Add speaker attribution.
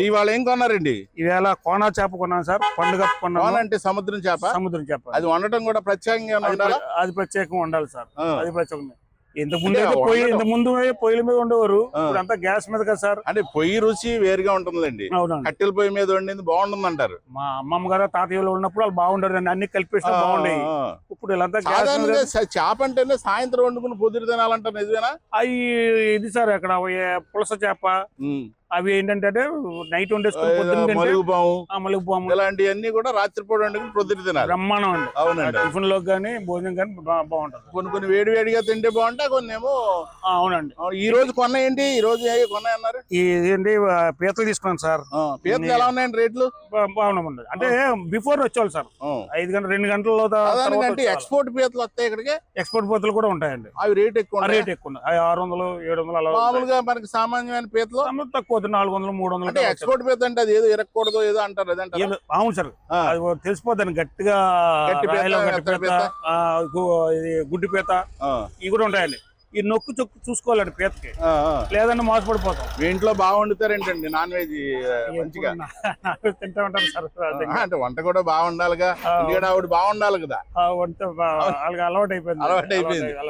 Speaker 1: ఇవాళ ఏం కొన్నారండి?
Speaker 2: ఈవేళ కోనా చేప కొన్నాను సార్. పండుగ
Speaker 1: కోన
Speaker 2: కొన్నాను
Speaker 1: అంటే సముద్రం చేప?
Speaker 2: సముద్రం చేప.
Speaker 1: అది వండటం కూడా ప్రత్యేకంగా
Speaker 2: అది ప్రత్యేకంగా ఉండాలి సార్. అది ప్రత్యేకంగా. ఇంత ముందు పొయ్యి ఇంత ముందు పొయ్యిల మీద ఉండేవారు అంతా గ్యాస్ మీద కదా సార్.
Speaker 1: అంటే పొయ్యి రుచి వేరుగా ఉంటుందండి కట్టెల పొయ్యి మీద వండింది బాగుంటుంది అంటారు
Speaker 2: మా అమ్మమ్మ గారు తాతయ్యలు ఉన్నప్పుడు వాళ్ళు బాగుండరు అన్ని కలిపేస్తే బాగుండేవి. ఇప్పుడు వీళ్ళంతా
Speaker 1: చేప అంటేనే సాయంత్రం వండుకుని పొద్దురు తినాలంటారు నిజమేనా?
Speaker 2: అవి ఇది సార్ అక్కడ పులస చేప. అవి ఏంటంటే నైట్ వండేసుకుని
Speaker 1: ఇలాంటివన్నీ కూడా రాత్రిపూట వండుకుని తినాలి.
Speaker 2: బ్రహ్మాండం అండి.
Speaker 1: అవునండి.
Speaker 2: టిఫిన్లో కానీ భోజనం కానీ బాగుంటది.
Speaker 1: కొన్ని కొన్ని వేడి వేడిగా తింటే బాగుంటాయి కొన్ని ఏమో
Speaker 2: అవునండి.
Speaker 1: ఈ రోజు కొన్న ఏంటి? ఈ రోజు కొన్నాయి అన్నారు?
Speaker 2: ఏంటి పీతలు తీసుకున్నాను సార్.
Speaker 1: పీతలు ఎలా ఉన్నాయండి రేట్లు?
Speaker 2: బాగున్నామండి అంటే బిఫోర్ వచ్చేవాళ్ళు సార్. ఐదు గంటల రెండు గంటల
Speaker 1: సాధారణంగా అంటే ఎక్స్పోర్ట్ పీతలు వస్తాయి ఇక్కడికి?
Speaker 2: ఎక్స్పోర్ట్ పోతలు కూడా ఉంటాయండి.
Speaker 1: అవి రేట్ ఎక్కువ
Speaker 2: రేట్ ఎక్కువ ఆరు వందలు ఏడు వందలు అలా.
Speaker 1: మామూలుగా మనకి సామాన్యమైన పీతలు?
Speaker 2: తక్కువ అవుతుంది, నాలుగు వందలు మూడు వందలు
Speaker 1: ఎక్స్పోర్ట్ పీత అంటే అది ఏదో ఇరక్కూడదు ఏదో అంటారు
Speaker 2: అవును సార్. అది తెలిసిపోద్దని గట్టిగా
Speaker 1: పీత,
Speaker 2: పీత
Speaker 1: పీత.
Speaker 2: గుడ్డి పీత
Speaker 1: ఆ,
Speaker 2: ఇవి కూడా ఉంటాయండి. ఈ నొక్కు చొక్కు చూసుకోవాలండి పీతకి. లేదంటే మోసపడిపోతాం.
Speaker 1: మీ ఇంట్లో బాగా వండుతారేంటండి నాన్ వెజ్ మంచిగా?
Speaker 2: తింటా ఉంటాను సార్
Speaker 1: అంటే వంట కూడా బాగుండాలిగా. ఆవిడ బాగుండాలి కదా.
Speaker 2: వంట అలవాటు అయిపోయింది
Speaker 1: అలవాటు అయిపోయింది.